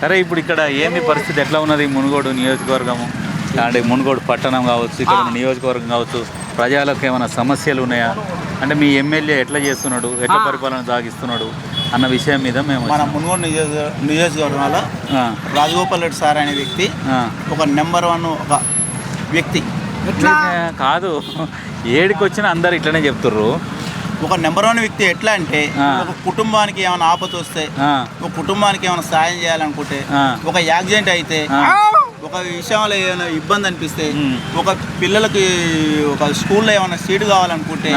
సరే ఇప్పుడు ఇక్కడ ఏంది పరిస్థితి? ఎట్లా ఉన్నది మునుగోడు నియోజకవర్గము? అంటే మునుగోడు పట్టణం కావచ్చు ఇక్కడ ఉన్న నియోజకవర్గం కావచ్చు ప్రజలకు ఏమైనా సమస్యలు ఉన్నాయా? అంటే మీ ఎమ్మెల్యే ఎట్లా చేస్తున్నాడు? ఎట్లా పరిపాలన సాగిస్తున్నాడు? అన్న విషయం మీద మేము మన మునుగోడు నియోజక నియోజకవర్గంలో రాజగోపాల్ రెడ్డి సార్ అనే వ్యక్తి. ఒక నెంబర్ వన్ ఒక వ్యక్తి. కాదు. ఏడికి వచ్చినా అందరు ఇట్లనే చెప్తుర్రు. ఒక నెంబర్ వన్ వ్యక్తి ఎట్లా అంటే. ఒక కుటుంబానికి ఏమైనా ఆపత వస్తే ఒక కుటుంబానికి ఏమైనా సాయం చేయాలనుకుంటే. ఒక యాక్సిడెంట్ అయితే. ఒక విషయంలో ఏమైనా ఇబ్బంది అనిపిస్తే. ఒక పిల్లలకి ఒక స్కూల్లో ఏమైనా సీటు కావాలనుకుంటే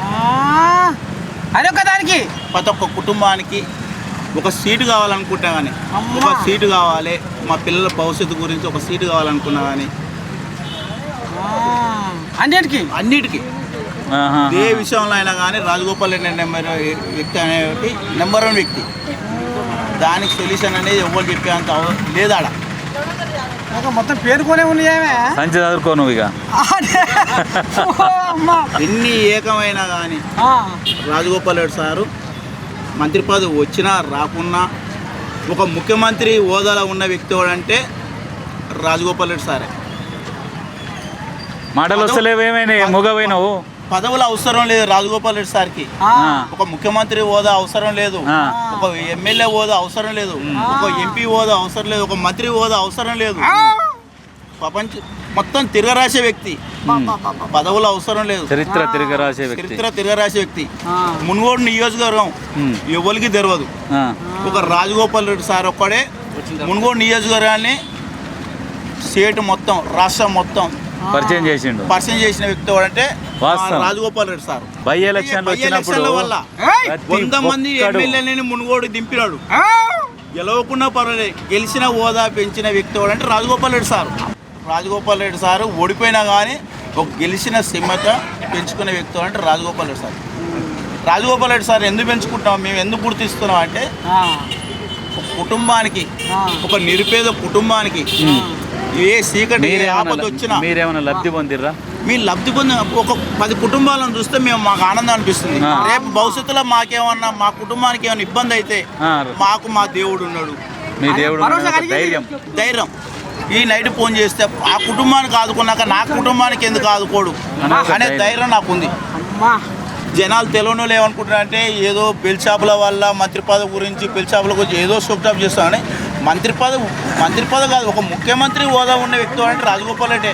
ఆ, అది ఒక దానికి. ప్రతి ఒక్క కుటుంబానికి ఒక సీటు కావాలనుకుంటా కానీ ఒక సీటు కావాలి మా పిల్లల భవిష్యత్తు గురించి ఒక సీటు కావాలనుకున్నా కానీ అన్నిటికి? అన్నిటికీ. ఏ విషయంలో అయినా కానీ రాజగోపాల్ రెడ్డి నెంబర్ వ్యక్తి అనేటి నెంబర్ వన్ వ్యక్తి. దానికి సొల్యూషన్ అనేది ఎవరు చెప్పేంత అవ- లేదు ఆడ ఒక మొత్తం పేరుకొనే ఉన్నాయేమే సంచి చదువుకో నువ్వు ఇక ఎన్ని ఏకమైనా కానీ ఆ, రాజగోపాల్ రెడ్డి సారు మంత్రి పదవి వచ్చినా రాకున్నా ఒక ముఖ్యమంత్రి హోదాలో ఉన్న వ్యక్తి ఎవడంటే రాజగోపాల్ రెడ్డి సారే. మాటలు వస్తలేవేమైనా మూగపోయినావు పదవులు అవసరం లేదు రాజగోపాల్ రెడ్డి సార్కి. ఒక ముఖ్యమంత్రి హోదా అవసరం లేదు. ఒక ఎమ్మెల్యే హోదా అవసరం లేదు. ఒక ఎంపీ హోదా అవసరం లేదు. ఒక మంత్రి హోదా అవసరం లేదు. ప్రపంచ మొత్తం తిరగరాసే వ్యక్తి. పదవులు అవసరం లేదు. చరిత్ర తిరగరాసే వ్యక్తి. చరిత్ర తిరగరాసే వ్యక్తి. మున్గోడు నియోజకవర్గం ఎవరికి తెలియదు ఆ, ఒక రాజగోపాల్ రెడ్డి సార్ ఒక్కడే మున్గోడు నియోజకవర్గాన్ని స్టేట్ మొత్తం రాష్ట్రం మొత్తం పరిచయం చేసిండు. పరిచయం చేసిన వ్యక్తి ఎవరంటే వాస్తవం. రాజగోపాల్ రెడ్డి సార్. బై వచ్చినప్పుడు ఎలక్షన్ల వల్ల వంద మంది ఎమ్మెల్యేలని మునుగోడు దింపినాడు. ఆ, గెలవకుండా పర్వాలేదు. గెలిచిన హోదా పెంచిన వ్యక్తి ఎవడంటే రాజగోపాల్ రెడ్డి సార్. రాజగోపాల్ రెడ్డి సార్ ఓడిపోయినా కానీ ఒక గెలిచిన సిమ్మత పెంచుకునే వ్యక్తి అంటే రాజగోపాల్ రెడ్డి సార్. రాజగోపాల్ రెడ్డి సార్ ఎందుకు పెంచుకుంటాం మేము ఎందుకు గుర్తిస్తున్నాం అంటే కుటుంబానికి ఆ. ఒక నిరుపేద కుటుంబానికి ఏ చీకటి ఏ ఆపద మీరేమైనా వచ్చినా మీరేమైనా లబ్ధి పొందిర్రా? మీ లబ్ధి పొందిన ఒక పది కుటుంబాలను చూస్తే మేము మాకు ఆనందం అనిపిస్తుంది. రేపు భవిష్యత్తులో మాకేమన్నా మా కుటుంబానికి ఏమైనా ఇబ్బంది అయితే మాకు మా దేవుడు ఉన్నాడు. మీ దేవుడు. ధైర్యం. ధైర్యం. ఈ నైట్ ఫోన్ చేస్తే ఆ కుటుంబానికి ఆదుకున్నాక నా కుటుంబానికి ఎందుకు ఆదుకోడు? అనే ధైర్యం. నాకు ఉంది అమ్మా. జనాలు తెలియని వాళ్ళు ఏమనుకుంటారంటే ఏదో బెల్ షాపుల వల్ల మంత్రి పదవి గురించి బెల్ షాపుల గురించి ఏదో షాప్ చేస్తామని మంత్రి పదవి మంత్రి పదవి కాదు ఒక ముఖ్యమంత్రి హోదా ఉన్న వ్యక్తి అంటే రాజగోపాల్ రెడ్డి.